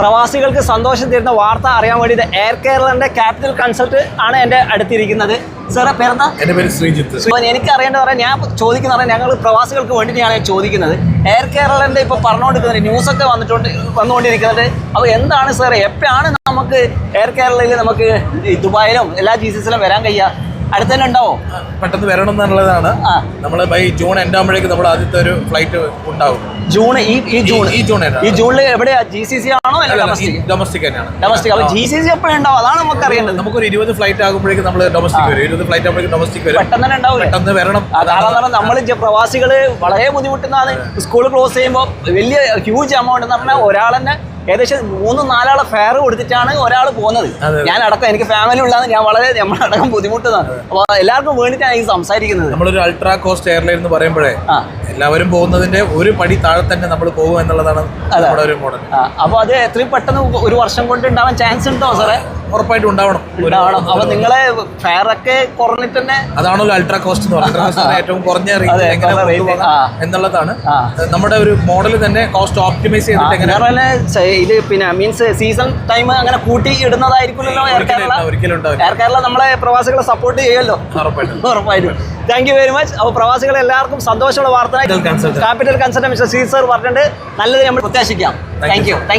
പ്രവാസികൾക്ക് സന്തോഷം തരുന്ന വാർത്ത അറിയാൻ വേണ്ടിയിട്ട് എയർ കേരളന്റെ ക്യാപിറ്റൽ കൺസൾട്ട് ആണ് എന്റെ അടുത്തിരിക്കുന്നത്. സാറേ പേരെന്താ? എന്റെ പേര് ശ്രീജിത്ത്. എനിക്ക് അറിയേണ്ട പറയാം ഞാൻ ചോദിക്കുന്ന പറയാം ഞങ്ങൾ പ്രവാസികൾക്ക് വേണ്ടിയിട്ടാണ് ഞാൻ ചോദിക്കുന്നത്. എയർ കേരളന്റെ ഇപ്പോൾ ന്യൂസ് ഒക്കെ വന്നിട്ടുണ്ട് വന്നുകൊണ്ടിരിക്കുന്നത്. അപ്പോൾ എന്താണ് സാറേ എപ്പോഴാണ് നമുക്ക് എയർ കേരളയിൽ നമുക്ക് ദുബായിലും എല്ലാ ജീസസിലും വരാൻ കഴിയുക? അടുത്ത് തന്നെ ഉണ്ടാവോ പെട്ടെന്ന് വരണം എന്നുള്ളതാണ്. നമ്മൾ ബൈ ജൂൺ എൻഡ് ആകുമ്പോഴേക്കും നമ്മൾ ആദ്യത്തെ ഒരു ഫ്ലൈറ്റ് ഉണ്ടാവും. ജൂൺ ഈ ഈ ജൂൺ. ഈ ജൂൺ ഈ ജൂണിൽ എവിടെയാ? ജി സി സി ആണോ ഡൊമസ്റ്റിക് തന്നെയാണ്. ഡൊമസ്റ്റിക് അപ്പോൾ ജി സി സി എപ്പോഴുണ്ടാവും അതാണ് നമുക്ക് അറിയേണ്ടത്. നമുക്കൊരു ഇരുപത് ഫ്ലൈറ്റ് ആകുമ്പോഴേക്കും നമ്മൾ ഡൊമസ്റ്റിക് വരും. ഇരുപത് ഫ്ലൈറ്റ് ആകുമ്പോഴേക്കും ഡൊമസ്റ്റിക് വരും. പെട്ടെന്ന് തന്നെ പെട്ടെന്ന് വരണം. പറഞ്ഞാൽ നമ്മൾ പ്രവാസികൾ വളരെ ബുദ്ധിമുട്ടുന്നതാണ്. സ്കൂൾ ക്ലോസ് ചെയ്യുമ്പോൾ വലിയ ഹ്യൂജ് എമൗണ്ട് എന്ന് പറഞ്ഞാൽ ഒരാൾ തന്നെ ഏകദേശം മൂന്ന് നാലാളെ ഫെയർ കൊടുത്തിട്ടാണ് ഒരാൾ പോകുന്നത്. ഞാൻ അടക്കം എനിക്ക് ഫാമിലി ഉള്ളതാണ് ഞാൻ വളരെ നമ്മളടക്കം ബുദ്ധിമുട്ടുന്നതാണ്. അപ്പൊ എല്ലാവർക്കും വേണ്ടിയിട്ടാണ് ഈ സംസാരിക്കുന്നത്. നമ്മളൊരു അൾട്രാ കോസ്റ്റ് എയർലൈൻ എന്ന് പറയുമ്പോഴേ എല്ലാവരും പോകുന്നതിന്റെ ഒരു പടി താഴെ തന്നെ നമ്മൾ പോകും എന്നുള്ളതാണ് അപ്പൊ നമ്മുടെ ഒരു മോഡൽ ആ, അപ്പോൾ അത് എത്രയും പെട്ടെന്ന് ഒരു വർഷം കൊണ്ട് ഉണ്ടാവാൻ ചാൻസ് ഉണ്ടോ സാറേ ഉറപ്പായിട്ടും ഉണ്ടാവണം. ഉണ്ടാവണം. നിങ്ങളെ ഫെയർ ഒക്കെ കുറഞ്ഞിട്ട് തന്നെ അതാണല്ലോ അൾട്രാ കോസ്റ്റ് എന്ന് പറയുന്നത്. ഏറ്റവും കുറഞ്ഞ റേറ്റ്. എന്നുള്ളതാണ്. നമ്മുടെ ഒരു മോഡൽ തന്നെ കോസ്റ്റ് ഓപ്റ്റിമൈസ് ചെയ്തിട്ട് എങ്ങനെ ഇത് പിന്നെ മീൻസ് സീസൺ ടൈം അങ്ങനെ കൂട്ടി ഇടുന്നതായിരിക്കുമല്ലോ എയർ കേരള എയർ കേരള നമ്മളെ പ്രവാസികളെ സപ്പോർട്ട് ചെയ്യുമല്ലോ. ഉറപ്പായിട്ടും. താങ്ക് യു വെരി മച്ച് അപ്പോൾ പ്രവാസികളെ എല്ലാവർക്കും സന്തോഷമുള്ള വാർത്ത. Capital consultant mister C sir പറഞ്ഞിട്ടുണ്ട്. നല്ലത് നമ്മൾ പ്രത്യാശിക്കാം. Thank you thank you